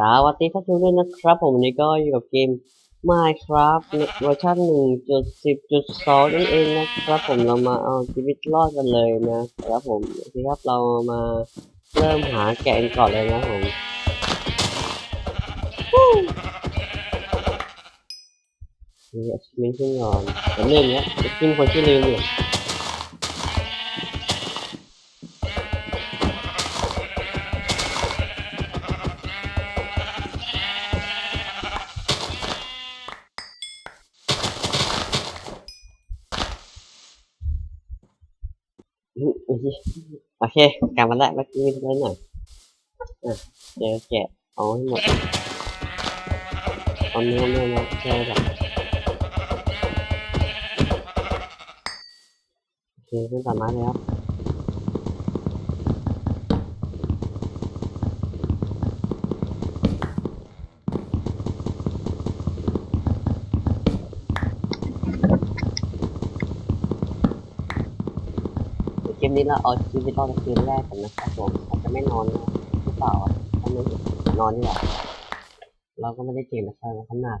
สวัสดีท่านผู้ชมด้วยนะครับ ผมวันนี้ก็อยู่กับเกม Minecraft เวอร์ชัน1.10.2นั่นเองนะครับ ผมเรามาเอาชีวิตรอดกันเลยนะครับผมโอเคครับเรามาเริ่มหาแกะกันก่อนเลยนะผมนี่อาชีพขึ้นก่อนผมลืมแล้วกินคนที่ลืมอยู่ โอเคกลับมาแล้วเมื่อกี้ไม่ได้หน่อยอะเดี๋ยวแกะเอาให้หมดเอาเนื้อเนื้อเนื้อใช่แบบโอเคขึ้นตัดไม้เลยครับเกม นี้เราเอาชีวิตรอดในคืนแรกกันนะครับผมอาจจะไม่นอนนะหรือเปล่าอะถ้าไม่นอนนี่แหละเราก็ไม่ได้เก่งนะครับขนาด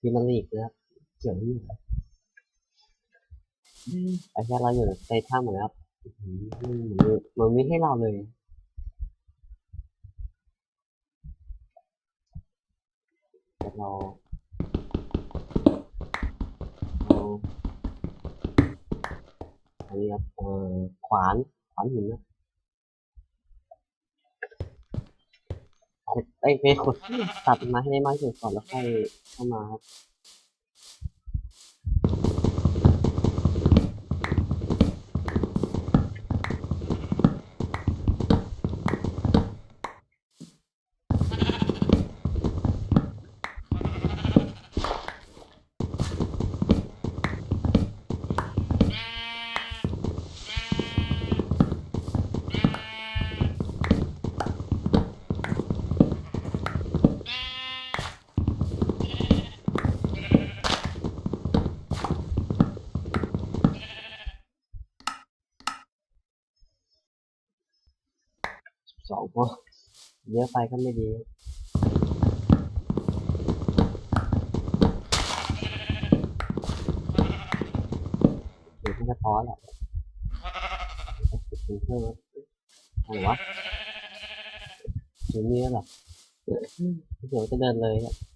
พิมาลีกนะครับเกี่ยวนี่เหรอไอ้แค่เราอยู่ในถ้ำเหมือนครับอื้อหือมันมันไม่ให้เราเลยเรา อันนี้ครับเอ่อขวานขวานหินนะขุดเอ้ยไปขุดตัดมาให้ได้มากที่สุดก่อนแล้วค่อยเข้ามาครับ โอ้เยอะไปก็ไม่ดีเดี๋ยวมันจะท้อแหละถึงเพิ่มแล้วอะไรวะถึงนี้แล้วหรอเดี๋ยวจะเดินเลยอะรู้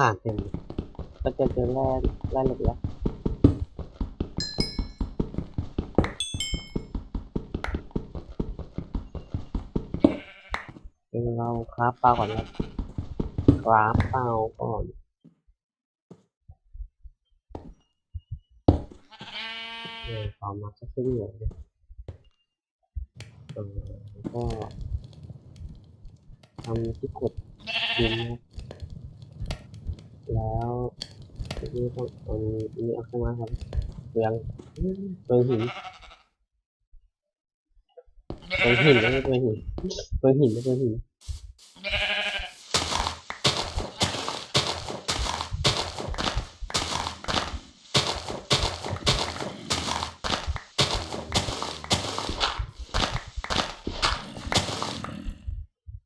ถ่านเต็มเลยก็จะเจอแร่แร่เหล็กแล้วเองเราคราฟเปล่าก่อนครับคราฟเปล่าก่อนเออต่อมาจะขึ้นเหลืองเลยเออแล้วก็ทำที่กดดินนะ แล้วนี่ต้องเอาอันนี้เอาเข้ามาครับเปลืองเปลืองหินเปลืองหินไม่ใช่เปลืองหินเปลืองหินไม่ใช่เปลืองหิน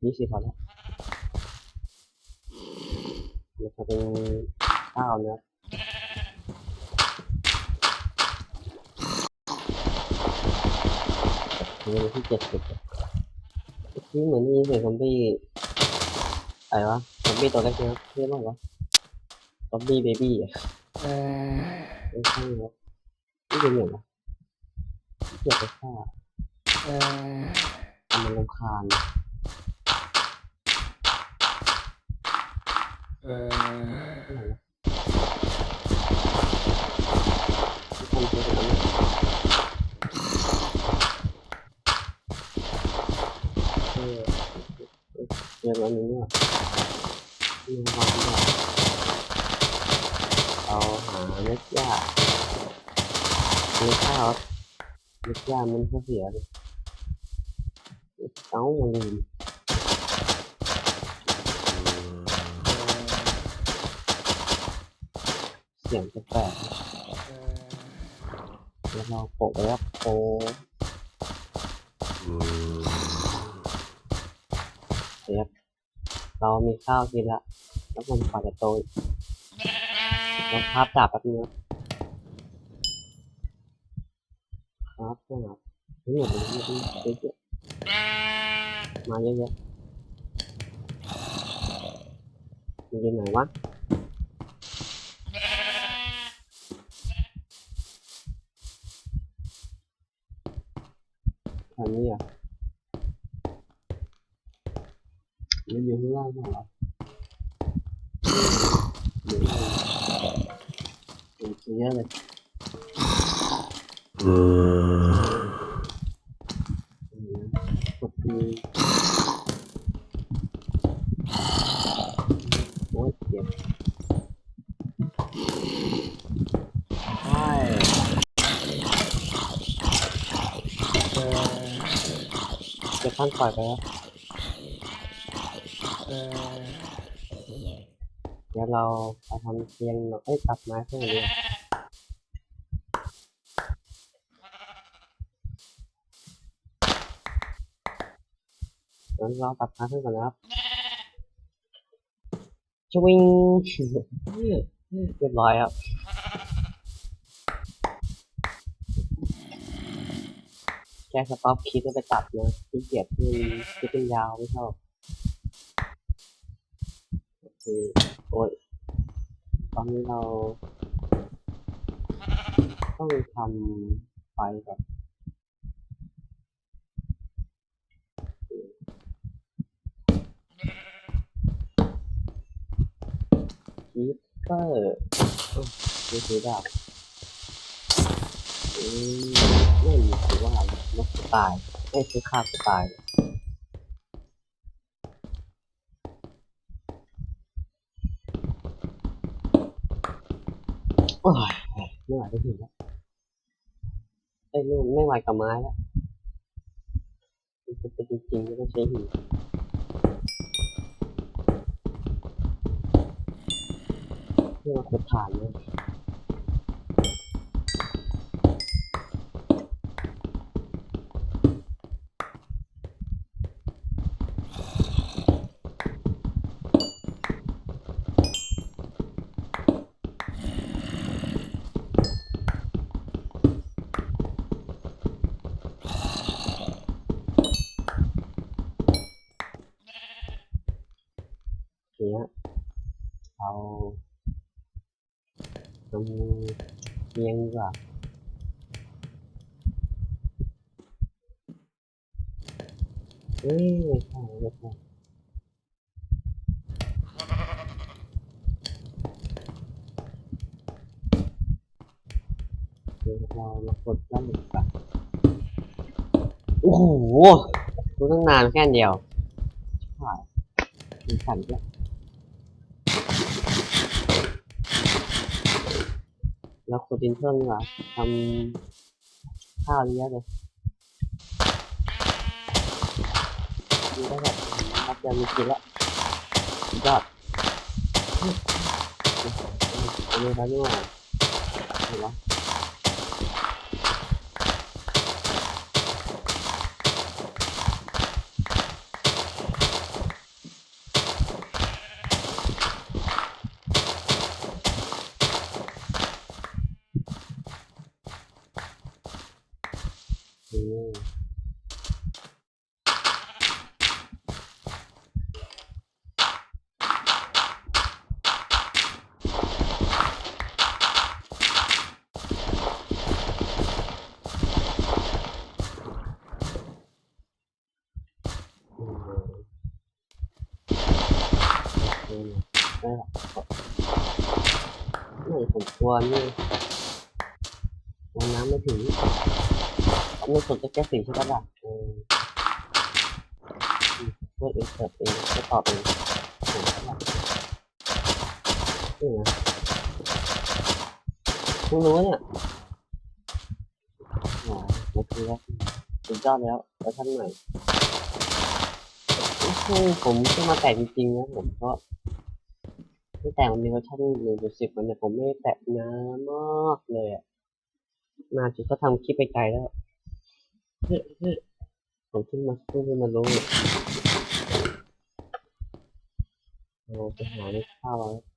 ยี่สิบพอแล้ว เดี๋ยวจะเป็นข้าวเนื้อนี่ที่เจ็ดสิบที่เหมือนมีเสียงซอมบี้อะไรวะซอมบี้ตัวเล็กนะครับเรียกว่าวะซอมบี้เบบี้อะไม่ใช่ครับนี่เป็นอย่างไรเกี่ยวกับฆ่าทำมันรำคาญ อะไรวะที่ทำตัวแบบนั้นเออเสียเลยเอ้ามันลืมเสียงแปลกแล้วเราโปะไว้ว่าโปเสียบเรามีข้าวกินละ แล้วมันกว่าจะโตอีกเราพจับแป๊บนึงครับครับทั้งหมดเลยเยอะมาเยอะๆมันอยู่ไหนวะ ทางนี้อะมันอยู่ข้างล่างเหรอเดี๋ยวเดี๋ยวเยอะเลยกดทีโอ้ยเจ็บใช่เออ เดี๋ยวขั้นปล่อยไปแล้วเออเดี๋ยวเราไปทำเตียงหน่อยเอ้ยตัดไม้เพิ่มเลยเดี๋ยวเราตัดไม้เพิ่มก่อนนะครับชวิงเรียบร้อยครับ ค่สต็อปคลิปแล้วไปตัดนะขี้เกียจที่คลิปเป็นยาวไม่ชอบคือโอ้ยตอนนี้เรา ต้องทำไฟแบบคีปเปอร์นี่คือดาบอืม ไม่มีคือว่านกตายไม่คือฆ่าตัวตาย โอ้ยไม่ไหวก็ถึงแล้วเอ้ไม่ไม่ไหวกับไม้แล้วมันเป็นจริงๆก็ต้องใช้หินเพื่อมาขุดฐานเลย เอาทำเตียงดีกว่าเอ้ยไม่ใช่ไม่ใช่เดี๋ยวเรามากดด้านหนึ่งก่อนโอ้โหดูตั้งนานแค่เดียวใช่มีสั่นด้วย เราขุดดินเพิ่มดีกว่าทำข้าวเยอะเลยดูได้แบบรับยามีกินแล้วสุดยอดอันนี้แล้วนี่หว่าเห็นไหมอืมอืมอืม ได้ละไม่ผมกลัวนี่วันน้ำไม่ถึงเอาไม่สนจะแก้สิ่งใช่ปะล่ะเออพูดเองเสิร์เองก็ตอบเองถูกปะล่ะนี่นะพิ่งรู้เนี่ยอ๋อโอเคครับสุดยอดแล้วแล้วท่านใหม่ซึ่งผมเพิ่งมาแตะจริงๆนะผมก็ตั้งแต่มันมีเวอร์ชันหนึ่งจุดสิบมันเนี่ยผมไม่แตะนานมากเลยอะนานจนก็ทำคลิปไปไกลแล้ว เฮ้ยเฮ้ยผมขึ้นมาขึ้นมาลงเราไปหาในข้าแล้ว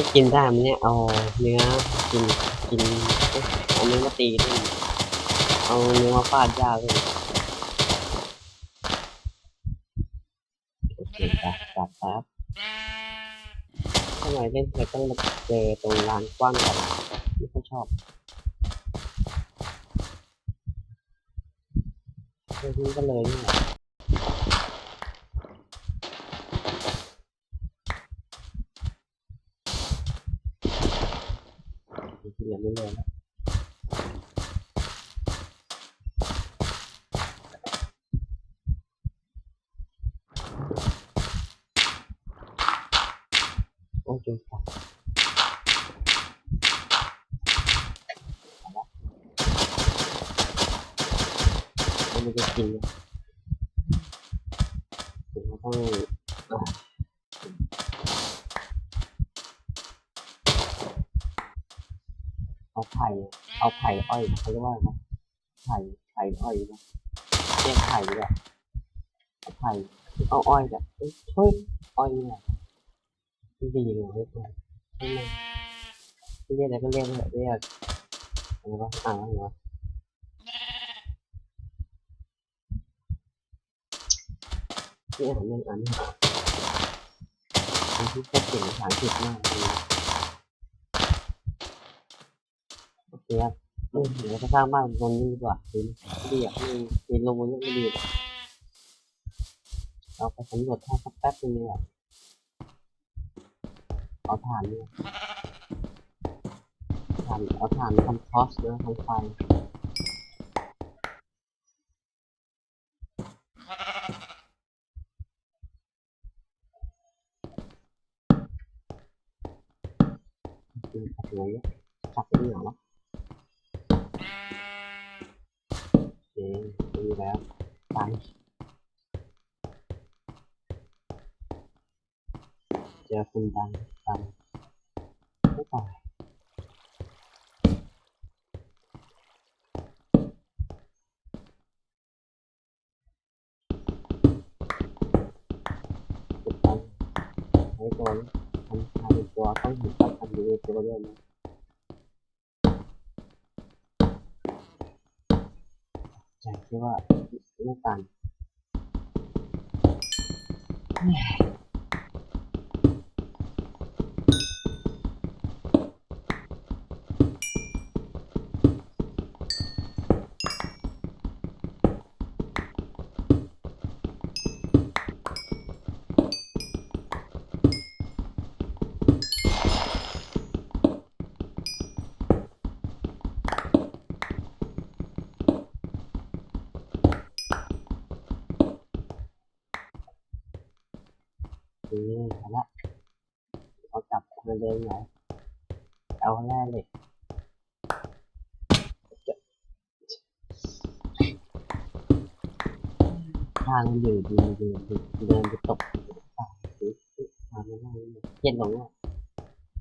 นี่กินได้ไหมเนี่ยเอาเนื้อกินกินเอ๊ะเอาเนื้อมาตีด้วยเอาเนื้อมาฟาดยาเลยโอเคจัดจัดครับทำไมเล่นไปต้องมาเจอตรงลานกว้างกันไม่ค่อยชอบเล่นก็เลยนี่แหละที่เลือไม่ย แล้วโอ้ยจุ๊บครับเอาละไม่ได้กินนะผมก็ต้องอะ เอาไผ่เอาไผ่อ้อยเขาเรียกว่าไรนะไผ่ไผ่อ้อยนะเรียกไผ่ดีกว่าเอาไผ่เอาอ้อยแบบเอ้ยเฮ้ยอ้อยเนี่ยดีเลยเว้ยใช่ไหมเรียกอะไรก็เรียกเรียกอะไรวะอ่านว่าไงวะนี่อ่านยังอ่านไม่ออกคนที่แค่เก่งภาษาอังกฤษมากเลย โอเคครับเออเดี๋ยวจะสร้างบ้านบนนี้ดีกว่าดีไม่ดีอะไม่มีลงบนนี้ไม่ดีหรอกเราไปสำรวจท่อสักแป๊บนึงดีกว่าเอาถ่านเนี่ยถ่านเอาถ่านทำคอสเนะทำไฟคือขับไงเนี่ยขับไปที่ไหนวะโอเคดี แล้วตายเจอคุณดังดังไม่ตายติดตังใช้ตัวนี้ทำทำตัวต้องเห็นต้องทำดีตัวด้วยนะ ใจที่ว่าไม่องการ เอาละเอากลับมาเดินไหนเอาแร่เหล็กทางมันอยู่ดีดีดีเดินไปตกป่าหรือทางไม่ได้เย็นลงอะ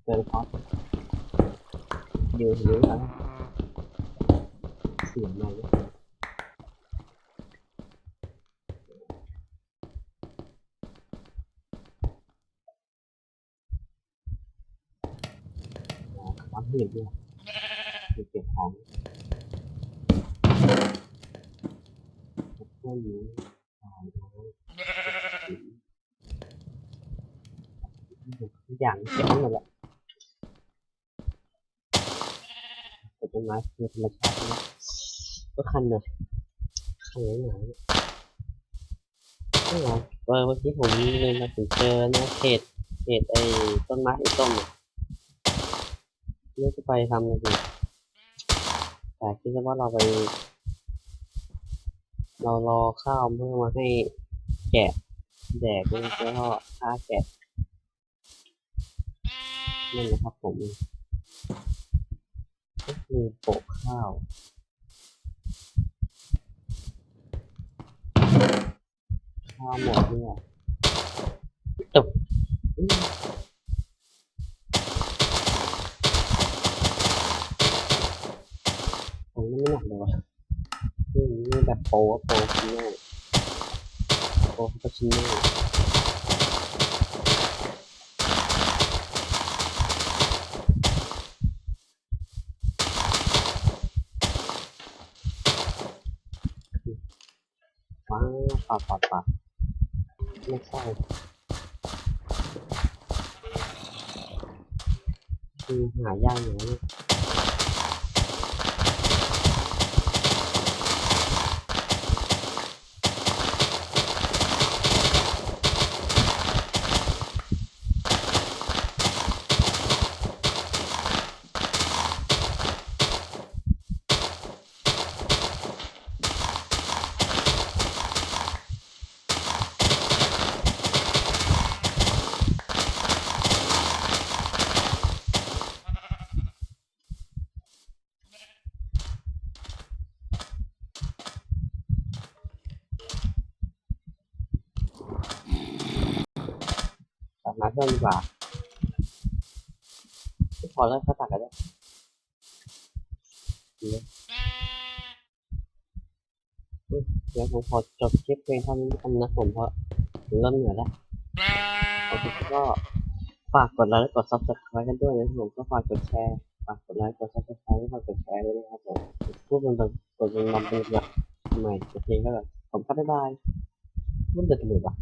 เดินคอสอยู่หรืออะไรเสียงอะไร เนี่ยอ๋อความเห็นเนี่ยเก็บของพวกนี้ตายแล้วทุกอย่างเก็บหมดแหละแต่ต้นไม้คือธรรมชาตินะก็คันเลยคันหนาวๆเนี่ยไม่หรอเออเมื่อกี้ผมเลยมาถึงเจอนะเขตเขตไอ้ต้นไม้ไอ้ต้มเนี่ย เลือกจะไปทำเลยดิแต่คิดว่าเราไป เรารอข้าวเพื่อมาให้แกะแดกด้วยแล้วก็ฆ่าแกะนั่นะครับผมก็คือโปะข้าวข้าวหมดเนี่ยจบอืมผมไม่ หนักเลยวะอืมนี่แบบโปะอะโปะชิ้นแน่โปะก็ชิ้นแน่ว้าวปัดปัดปัดไม่ใช่คือหายากอย่างนี้ ตัดไม้เพิ่มดีกว่าพอแล้วเขาตัดกันแล้วเดี๋ยวเดี๋ยวผมขอจบคลิปเพียงเท่านี้นะผมเพราะผมเริ่มเหนื่อยแล้วโอเคก็ฝากกดไลค์และกด subscribe กันด้วยนะครับผมก็ฝากกดแชร์ฝากกดไลค์กด subscribe ฝากกดแชร์ด้วยนะครับผมพูดมันแบบกดมันนำเป็นแบบทำไมโอเคก็แบบผมก็บ๊ายบายพูดเดือดเลยวะ